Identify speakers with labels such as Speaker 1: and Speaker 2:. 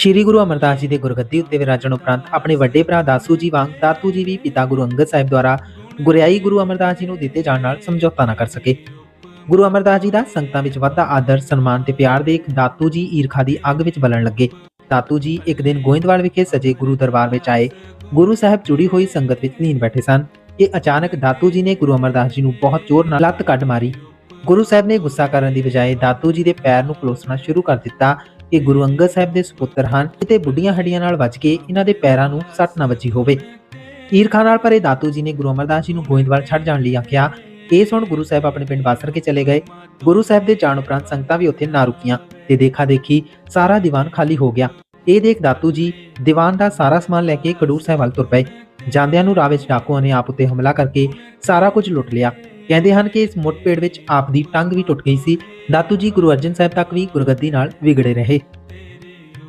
Speaker 1: ਸ਼੍ਰੀ ਗੁਰੂ ਅਮਰਦਾਸ ਜੀ ਦੇ ਗੁਰਗੱਦੀ ਉੱਤੇ ਵਿਰਾਜਣ ਉਪਰੰਤ ਆਪਣੇ ਵੱਡੇ ਭਰਾ ਦਾਸੂ ਜੀ ਵਾਂਗ ਦਾਤੂ ਜੀ ਵੀ ਪਿਤਾ ਗੁਰੂ ਅੰਗਦ ਸਾਹਿਬ ਦੁਆਰਾ ਗੁਰਿਆਈ ਗੁਰੂ ਅਮਰਦਾਸ ਜੀ ਨੂੰ ਦਿੱਤੇ ਜਾਣ ਨਾਲ ਸਮਝੌਤਾ ਨਾ ਕਰ ਸਕੇ। ਗੁਰੂ ਅਮਰਦਾਸ ਜੀ ਦਾ ਸੰਗਤਾਂ ਵਿੱਚ ਵੱਧਦਾ ਆਦਰ, ਸਨਮਾਨ ਤੇ ਪਿਆਰ ਦੇ ਇੱਕ ਦਾਤੂ ਜੀ ਈਰਖਾ ਦੀ ਅੱਗ ਵਿੱਚ ਬਲਣ ਲੱਗੇ। ਦਾਤੂ ਜੀ ਇੱਕ ਦਿਨ ਗੋਇੰਦਵਾਲ ਵਿਖੇ ਸਜੇ ਗੁਰੂ ਦਰਬਾਰ ਵਿੱਚ ਆਏ। ਗੁਰੂ ਸਾਹਿਬ ਜੁੜੀ ਹੋਈ ਸੰਗਤ ਵਿੱਚ ਲੀਨ ਬੈਠੇ ਸਨ। ਕਿ ਅਚਾਨਕ ਦਾਤੂ ਜੀ ਨੇ ਗੁਰੂ ਅਮਰਦਾਸ ਜੀ ਨੂੰ ਬਹੁਤ ਜ਼ੋਰ ਨਾਲ ਲੱਤ ਕੱਢ ਮਾਰੀ। ਗੁਰੂ ਸਾਹਿਬ ਨੇ ਗੁੱਸਾ ਕਰਨ ਦੀ ਬਜਾਏ ਦਾਤੂ ਜੀ ਦੇ ਪੈਰ ਨੂੰ ਪਲੋਸਣਾ ਸ਼ੁਰੂ ਕਰ ਦਿੱਤਾ। ਇਹ ਗੁਰੂ ਅੰਗਦ ਸਾਹਿਬ ਦੇ ਸੁਪੁੱਤਰ ਹਨ ਤੇ ਬੁੱਢੀਆਂ ਹੱਡੀਆਂ ਨਾਲ ਵੱਜ ਕੇ ਇਹਨਾਂ ਦੇ ਪੈਰਾਂ ਨੂੰ ਸੱਟ ਨਾ ਵੱਜੀ ਹੋਵੇ। ਈਰਖਾ ਨਾਲ ਭਰੇ ਦਾਤੂ ਜੀ ਨੇ ਗੁਰੂ ਅਮਰਦਾਸ ਜੀ ਨੂੰ ਗੋਇੰਦਵਾਲ ਛੱਡ ਜਾਣ ਲਈ ਆਖਿਆ। ਇਹ ਸੁਣ ਗੁਰੂ ਸਾਹਿਬ ਆਪਣੇ ਪਿੰਡ ਬਾਸਰ ਕੇ ਚਲੇ ਗਏ। ਗੁਰੂ ਸਾਹਿਬ ਦੇ ਜਾਣ ਉਪਰੰਤ ਸੰਗਤਾਂ ਵੀ ਉੱਥੇ ਨਾ ਰੁਕੀਆਂ ਤੇ ਦੇਖਾ ਦੇਖੀ ਸਾਰਾ ਦੀਵਾਨ ਖਾਲੀ ਹੋ ਗਿਆ। ਇਹ ਦੇਖ ਦਾਤੂ ਜੀ ਦੀਵਾਨ ਦਾ ਸਾਰਾ ਸਮਾਨ ਲੈ ਕੇ ਖਡੂਰ ਸਾਹਿਬ ਵੱਲ ਤੁਰ ਪਏ। ਜਾਂਦਿਆਂ ਨੂੰ ਰਾਹ ਵਿੱਚ ਡਾਕੂਆਂ ਨੇ ਆਪ ਉੱਤੇ ਹਮਲਾ ਕਰਕੇ ਸਾਰਾ ਕੁਝ ਲੁੱਟ ਲਿਆ। ਕਹਿੰਦੇ ਹਨ ਕਿ ਇਸ ਮੁੱਠਭੇੜ ਵਿੱਚ ਆਪ ਦੀ ਟੰਗ ਵੀ ਟੁੱਟ ਗਈ ਸੀ। ਦਾਤੂ ਜੀ ਗੁਰੂ ਅਰਜਨ ਸਾਹਿਬ ਤੱਕ ਵੀ ਗੁਰਗੱਦੀ ਨਾਲ ਵਿਗੜੇ ਰਹੇ।